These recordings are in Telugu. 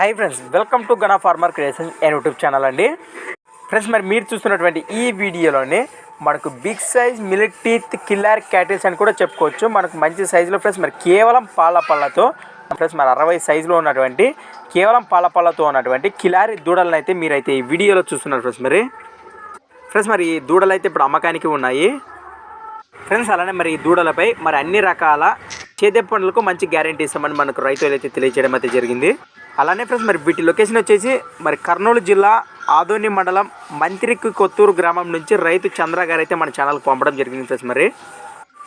Hi friends welcome to Gana farmer creation and YouTube channel అండి. ఫ్రెండ్స్ మరి మీరు చూస్తున్నటువంటి ఈ వీడియోలోని మనకు బిగ్ సైజ్ మిలిట్ టీత్ కిల్లర్ క్యాటిల్స్ అని కూడా చెప్పుకోవచ్చు. మనకు మంచి సైజులో ఫ్రెండ్స్ మరి కేవలం పాల పళ్ళతో ఫ్రెండ్స్ మరి అరవై సైజులో ఉన్నటువంటి కేవలం పాల పళ్ళతో ఉన్నటువంటి కిలారి దూడలను అయితే మీరైతే ఈ వీడియోలో చూస్తున్నారు ఫ్రెండ్స్ మరి. ఫ్రెండ్స్ మరి ఈ దూడలు అయితే ఇప్పుడు అమ్మకానికి ఉన్నాయి. ఫ్రెండ్స్ అలానే మరి ఈ దూడలపై మరి అన్ని రకాల చేదే పనులకు మంచి గ్యారంటీ ఇస్తామని మనకు రైతులు అయితే తెలియజేయడం అయితే జరిగింది. అలానే ఫ్రెండ్స్ మరి వీటి లొకేషన్ వచ్చేసి మరి కర్నూలు జిల్లా ఆదోని మండలం మంత్రికి కొత్తూరు గ్రామం నుంచి రైతు చంద్ర గారు అయితే మన ఛానల్కి పంపడం జరిగింది ఫ్రెండ్స్ మరి.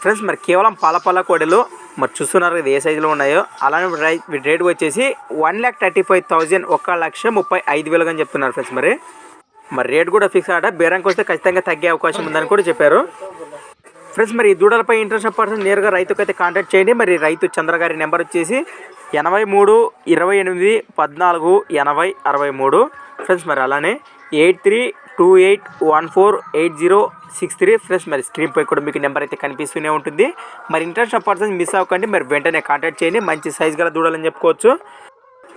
ఫ్రెండ్స్ మరి కేవలం పాలపాల కోడలు మరి చూస్తున్నారు ఇది ఏ సైజులో ఉన్నాయో. అలానే రై వీటి వచ్చేసి one lakh thirty five thousand ఒక లక్ష ముప్పై ఐదు వేలుగా అని చెప్తున్నారు ఫ్రెండ్స్ మరి. మరి రేట్ కూడా ఫిక్స్ ఆట బేరంకి వస్తే ఖచ్చితంగా తగ్గే అవకాశం ఉందని కూడా చెప్పారు. ఫ్రెండ్స్ మరి ఈ దూడలపై ఇంట్రెస్ట్ పర్సన్ నేరుగా రైతుకు అయితే కాంటాక్ట్ చేయండి. మరి రైతు చంద్ర గారి నెంబర్ వచ్చేసి ఎనభై మూడు ఇరవై ఎనిమిది పద్నాలుగు ఎనభై అరవై మూడు. ఫ్రెండ్స్ మరి అలానే eight three two eight one four eight zero six three. Friends మరి స్క్రీన్పై కూడా మీకు నెంబర్ అయితే కనిపిస్తూనే ఉంటుంది. మరి ఇంటర్నేషనల్ పర్సన్స్ మిస్ అవ్వకండి. మరి వెంటనే కాంటాక్ట్ చేయండి. మంచి సైజ్ గల దూడాలని చెప్పుకోవచ్చు.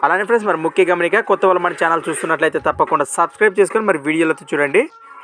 అలానే ఫ్రెండ్స్ మరి ముఖ్య గమనిక కొత్త వాళ్ళు మన ఛానల్ చూస్తున్నట్లయితే తప్పకుండా సబ్స్క్రైబ్ చేసుకొని మరి వీడియోలతో చూడండి.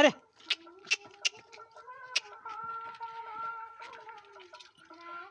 अरे